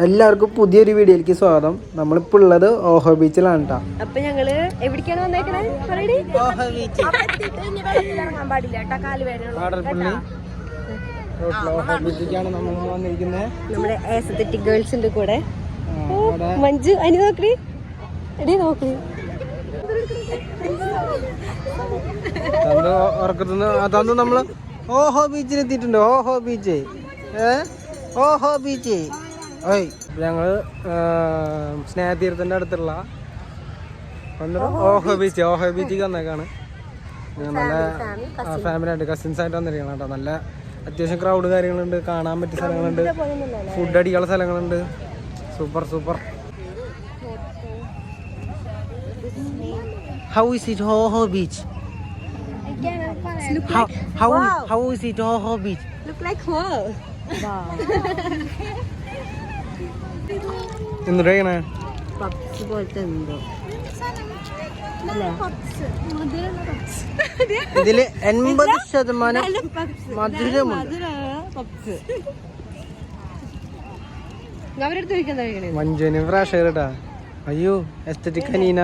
എല്ലാവർക്കും പുതിയൊരു വീഡിയോയിലേക്ക് സ്വാഗതം. നമ്മളിപ്പോ ഉള്ളത് ഓഹോ ബീച്ചിലാണ് കേട്ടോ അപ്പൊ ഞങ്ങൾ എവിടേക്കാണ് നമ്മുടെ ഗേൾസിന്റെ കൂടെ. മഞ്ജു അനി എടി ഉറക്കത്തുനിന്ന് നമ്മൾ ഓഹോ ബീച്ചിൽ എത്തിയിട്ടുണ്ട് ഓഹോ ബീച്ച്. ഏ? ഓഹോ ബീച്ച്. ഓയ് ഞങ്ങൾ സ്നേഹതീരത്തിന്റെ അടുത്തുള്ള ഓഹ ബീച്ച്. ഓഹ ബീച്ചിൽ വന്നേക്കാണ്. നല്ല ഫാമിലി ആയിട്ട് കസിൻസ് ആയിട്ട് വന്നിരിക്കണം കേട്ടോ. നല്ല അത്യാവശ്യം ക്രൗഡ് കാര്യങ്ങളുണ്ട് കാണാൻ പറ്റിയ സ്ഥലങ്ങളുണ്ട്. ഫുഡ് അടിക്കാനുള്ള സ്ഥലങ്ങളുണ്ട്. Super super how is it ഓഹോ beach How how how is it Oho Beach? Look like ഹോ ചെയ്യണേ പപ്സ് പോലത്തെ എന്തോ. ഇതിൽ എൺപത് ശതമാനം മധുരമുണ്ട്. മഞ്ജുവിന് പ്രാഷ് കേട്ടാ അയ്യോ എസ്തറ്റിക് അനീന.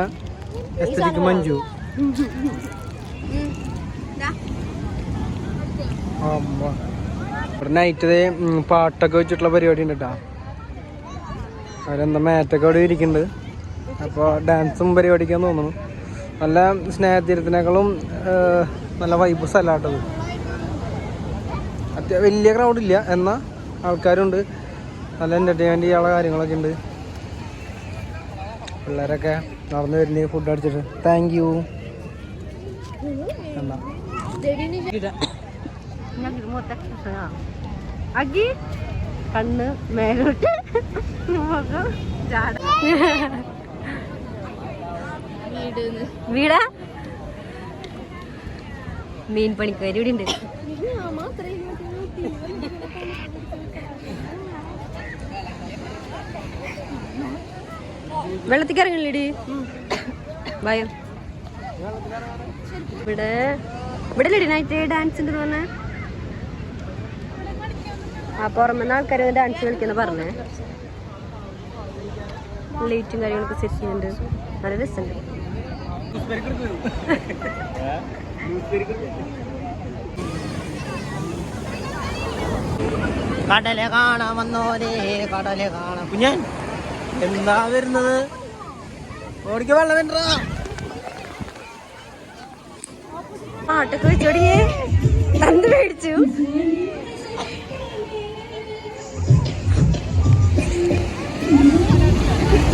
എസ്തറ്റിക് മഞ്ജു. അമ്മ. ഇവിടെ നൈറ്റ് പാട്ടൊക്കെ വെച്ചിട്ടുള്ള പരിപാടി ഉണ്ട് കേട്ടാ അവരെന്താ മാറ്റൊക്കെ അവിടെ ഇരിക്കുന്നുണ്ട്. അപ്പോൾ ഡാൻസും പരിപാടിക്കാന്ന് തോന്നുന്നു. നല്ല സ്നേഹതീരത്തിനേക്കാളും നല്ല വൈബ് സ്ഥലമാട്ടത് അത്യ വലിയ ക്രൗഡില്ല എന്നാൽ ആൾക്കാരുണ്ട്. നല്ല എന്റർടൈൻമെന്റ് ചെയ്യാനുള്ള കാര്യങ്ങളൊക്കെ ഉണ്ട്. പിള്ളേരൊക്കെ നടന്നു വരുന്നേ ഫുഡ് അടിച്ചിട്ട്. താങ്ക് യു എന്നാ. കണ്ണ് മേലോട്ട്. വീടാ? മീൻ പണിക്കാരി ഇവിടെ ഉണ്ട്. വെള്ളത്തിൽ ഇറങ്ങില്ലേടി ഭയം ഇവിടെ. ഇവിടെ ഡാൻസ് ഉണ്ട് പറഞ്ഞേ? ആ പുറമെന്ന് ആൾക്കാർ ഡാൻസ് കളിക്കുന്ന പറഞ്ഞേ. ലൈറ്റും കാര്യങ്ങളൊക്കെ സെറ്റ് ചെയ്യുന്നുണ്ട്. നല്ല രസമുണ്ട്. കടലെ കാണാൻ വന്നോരേ കടലെ കാണാൻ കുഞ്ഞൻ എന്താ വരുന്നത്? ഓടിക്ക് വെള്ളം വേണ്ടാ പാട്ടൊക്കെ വെച്ചോടിയേ. തന്ത് മേടിച്ചു.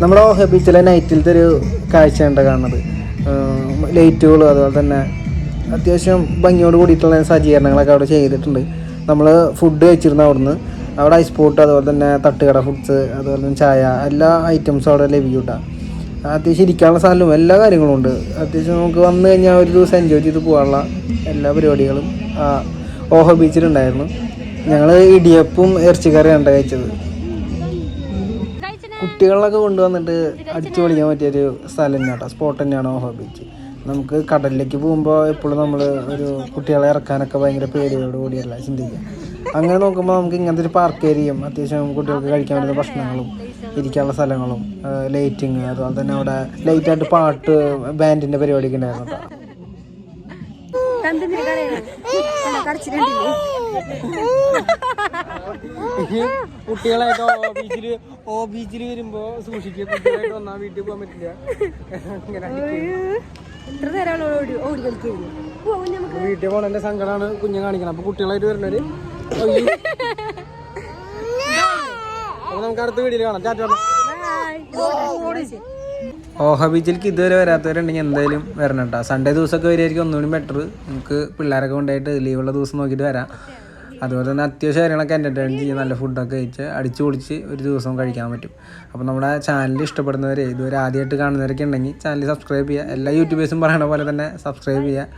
നമ്മുടെ ഓഹ ബീച്ചിലെ നൈറ്റിലത്തെ ഒരു കാഴ്ചയുണ്ട് കാണുന്നത്. ലൈറ്റുകളും അതുപോലെ തന്നെ അത്യാവശ്യം ഭംഗിയോട് കൂടിയിട്ടുള്ള സജ്ജീകരണങ്ങളൊക്കെ അവിടെ ചെയ്തിട്ടുണ്ട്. നമ്മൾ ഫുഡ് കഴിച്ചിരുന്ന അവിടുന്ന്. അവിടെ ഐസ് പോട്ട് അതുപോലെ തന്നെ തട്ടുകട ഫുഡ്സ് അതുപോലെ തന്നെ ചായ എല്ലാ ഐറ്റംസും അവിടെ ലഭ്യട്ടാ അത്യാവശ്യം ഇരിക്കാനുള്ള സ്ഥലവും എല്ലാ കാര്യങ്ങളും ഉണ്ട്. അത്യാവശ്യം നമുക്ക് വന്നു കഴിഞ്ഞാൽ ഒരു ദിവസം എൻജോയ് ചെയ്ത് പോകാനുള്ള എല്ലാ പരിപാടികളും ഓഹോ ബീച്ചിലുണ്ടായിരുന്നു ഞങ്ങൾ ഇടിയപ്പും ഇറച്ചിക്കറിയാണ് കഴിച്ചത്. കുട്ടികളൊക്കെ കൊണ്ടുവന്നിട്ട് അടിച്ചു പൊളിക്കാൻ പറ്റിയൊരു സ്ഥലം തന്നെയാണ് കേട്ടോ. സ്പോട്ട് തന്നെയാണ് ഓഹോ ബീച്ച് നമുക്ക് കടലിലേക്ക് പോകുമ്പോൾ എപ്പോഴും നമ്മൾ ഒരു കുട്ടികളെ ഇറക്കാനൊക്കെ ഭയങ്കര പേടിയോട് കൂടിയല്ല ചിന്തിക്കുക. അങ്ങനെ നോക്കുമ്പോൾ നമുക്ക് ഇങ്ങനത്തെ ഒരു പാർക്ക് ഏരിയയും അത്യാവശ്യം കുട്ടികൾക്ക് കഴിക്കാൻ പറ്റുന്ന ഭക്ഷണങ്ങളും ഇരിക്കാനുള്ള സ്ഥലങ്ങളും ലൈറ്റിങ് അതുപോലെ തന്നെ അവിടെ ലൈറ്റായിട്ട് പാട്ട് ബാൻഡിന്റെ പരിപാടിയൊക്കെ ഉണ്ടായിരുന്നു കേട്ടോ. കണ്ടില്ലേ കരയണേ? കണ്ടോ, കരച്ചിലുണ്ടില്ലേ? കുട്ടികളായിട്ട് ഓ വരുമ്പോ സൂക്ഷിക്കുക കുട്ടികളായിട്ട് വന്നാ വീട്ടിൽ പോകാൻ പറ്റില്ല എത്ര നേരം ഓടി ഓടി കളിക്കുന്നു വീട്ടിൽ പോണതിന്റെ സങ്കടമാണ് കുഞ്ഞു കാണിക്കണം അപ്പൊ കുട്ടികളായിട്ട് വരുന്നവര്. അപ്പൊ നമുക്ക് അടുത്ത വീഡിയോയിൽ കാണാം Bye. ഓഹ ബീച്ചിലേക്ക് ഇതുവരെ വരാത്തവരുണ്ടെങ്കിൽ എന്തായാലും വരണം കേട്ടോ. സൺഡേ ദിവസമൊക്കെ വരുമായിരിക്കും ഒന്നുകൂടി ബെറ്റർ നമുക്ക് പിള്ളേരൊക്കെ കൊണ്ടായിട്ട് ലീവുള്ള ദിവസം നോക്കിയിട്ട് വരാം. അതുപോലെ തന്നെ അത്യാവശ്യം കാര്യങ്ങളൊക്കെ എന്റർടൈൻ ചെയ്ത് നല്ല ഫുഡൊക്കെ കഴിച്ച് അടിച്ചു പൊളിച്ച് ഒരു ദിവസം കഴിക്കാൻ പറ്റും. അപ്പോൾ നമ്മുടെ ചാനൽ ഇഷ്ടപ്പെടുന്നവരെ ഇതുവരെ ആദ്യമായിട്ട് കാണുന്നവരൊക്കെ ഉണ്ടെങ്കിൽ ചാനൽ സബ്സ്ക്രൈബ് ചെയ്യുക. എല്ലാ യൂട്യൂബേഴ്സും പറയണ പോലെ തന്നെ സബ്സ്ക്രൈബ് ചെയ്യുക.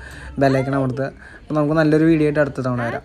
ബെല്ലൈക്കൺ അമർത്തുക. അപ്പോൾ നമുക്ക് നല്ലൊരു വീഡിയോ ആയിട്ട് അടുത്ത തവണ വരാം.